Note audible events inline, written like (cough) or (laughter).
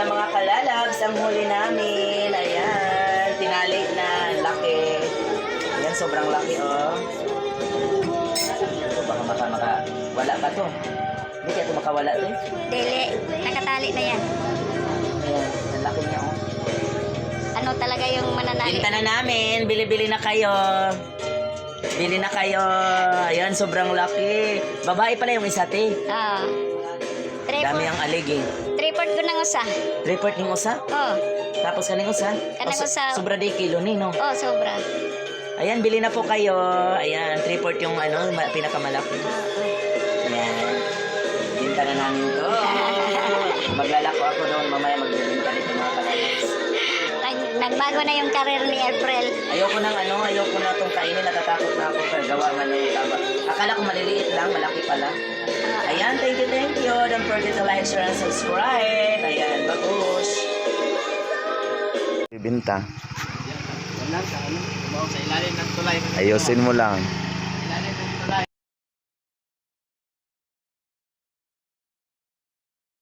Ayan mga kalalabs, ang huli namin. Ayan, tinali na, laki. Ayan, sobrang laki oh. Ito baka maka, maka, wala pa to. Hindi kaya ito makawala to eh. Dili, nakatali na yan. Ayan, ang laki niya oh. Ano talaga yung mananali? Binta na namin, bili-bili na kayo. Bili na kayo. Ayan, sobrang laki. Babae pala yung isa, te. Ah. Dami ang aliging. three port ko ng usa. Report yung usa. Oh, Tapos kaning usa. Kanang O, so- usa. Sobra di kilo ni, no? oh, sobra. Ayan, bili na po kayo. Ayan, report yung ano, ma- pinakamalaki. Ayan. Binta na namin to. (laughs) Maglalako ako doon. Mamaya magbibinta dito mga kalalas. Nag, nagbago na yung career ni April. Ayoko nang ano, ayoko na itong kainin. Natatakot na ako sa gawa nga ng taba. Akala ko maliliit lang, malaki pala. Ayan, thank you, forget to like, share, and subscribe. Ayan, bagus. Sa ano, sa ilalim ng tulay. Ayusin mo lang.